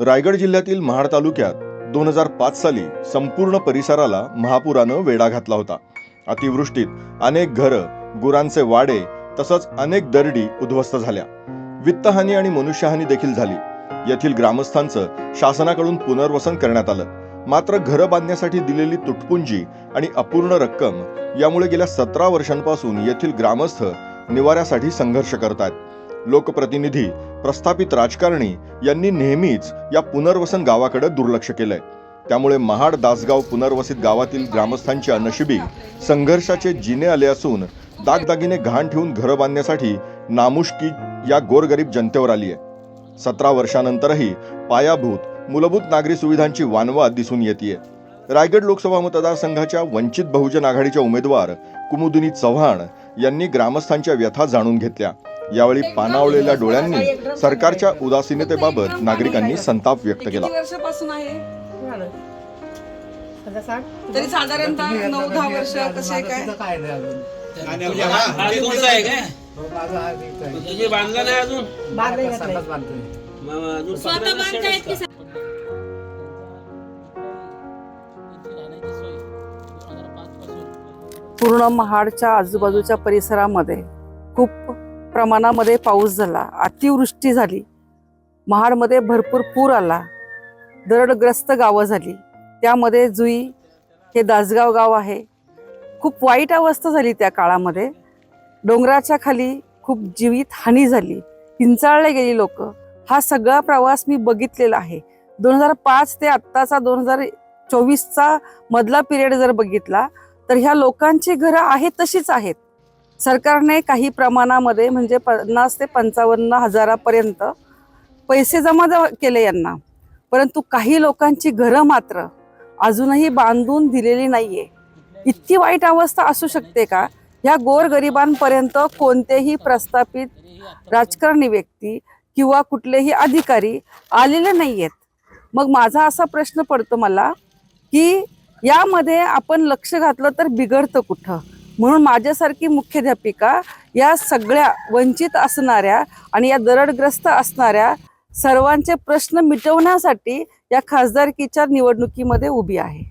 रायगड जिल्ह्यातील महाड तालुक्यात दोन हजार पाच साली संपूर्ण परिसराला महापुरानं वेढा घातला होता. अतिवृष्टीत अनेक घरं गुरांचे वाडे तसंच अनेक दरडी उद्ध्वस्त झाल्या. वित्तहानी आणि मनुष्यहानी देखील झाली. येथील ग्रामस्थांचं शासनाकडून पुनर्वसन करण्यात आलं. मात्र घरं बांधण्यासाठी दिलेली तुटपुंजी आणि अपूर्ण रक्कम यामुळे गेल्या सतरा वर्षांपासून येथील ग्रामस्थ निवाऱ्यासाठी संघर्ष करतायत. लोकप्रतिनिधी प्रस्थापित राजकारणी यांनी नेहमीच या पुनर्वसन गावाकडे दुर्लक्ष केलंय. त्यामुळे महाड दासगाव पुनर्वसित गावातील ग्रामस्थांच्या नशिबी संघर्षाचे जिने आले असून दागदागिने घाण ठेवून घरं बांधण्यासाठी नामुष्की या गोरगरीब जनतेवर आली आहे. सतरा वर्षानंतरही पायाभूत मूलभूत नागरी सुविधांची वानवा दिसून येते रायगड लोकसभा मतदारसंघाच्या वंचित बहुजन आघाडीच्या उमेदवार कुमुदिनी चव्हाण यांनी ग्रामस्थांच्या व्यथा जाणून घेतल्या. यावेळी पानावलेल्या डोळ्यांनी सरकारच्या उदासीनतेबाबत नागरिकांनी संताप व्यक्त केला. किती वर्षापासून आहे? आता साठ तरी साधारणतः नऊ दहा वर्ष कसे काय? काय नाही अजून? हा बांधला नाही अजून? बांधतोय. पूर्ण महाडच्या आजूबाजूच्या परिसरामध्ये खूप प्रमाणामध्ये पाऊस झाला अतिवृष्टी झाली महाडमध्ये भरपूर पूर आला दरडग्रस्त गावं झाली. त्यामध्ये जुई हे दासगाव गाव आहे. खूप वाईट अवस्था झाली त्या काळामध्ये. डोंगराच्या खाली खूप जीवित हानी झाली. हिंचाळले गेली लोक. हा सगळा प्रवास मी बघितलेला आहे. दोन हजार पाच ते आत्ताचा दोन हजार चोवीसचा मधला पिरियड जर बघितला तर ह्या लोकांची घरं आहेत तशीच आहेत. सरकारने काही प्रमाणामध्ये म्हणजे पन्नास ते पंचावन्न हजारापर्यंत पैसे जमा केले यांना. परंतु काही लोकांची घरं मात्र अजूनही बांधून दिलेली नाहीये. इतकी वाईट अवस्था असू शकते का? ह्या गोरगरिबांपर्यंत कोणतेही प्रस्थापित राजकारणी व्यक्ती किंवा कुठलेही अधिकारी आलेले नाही आहेत मग माझा असा प्रश्न पडतो मला की यामध्ये आपण लक्ष घातलं तर बिघडतं कुठं? म्हणून माझ्यासारखी मुख्याध्यापिका या सगळ्या वंचित असणाऱ्या आणि या दरडग्रस्त असणाऱ्या सर्वांचे प्रश्न मिटवण्यासाठी या खासदारकीच्या निवडणुकीमध्ये उभी आहे.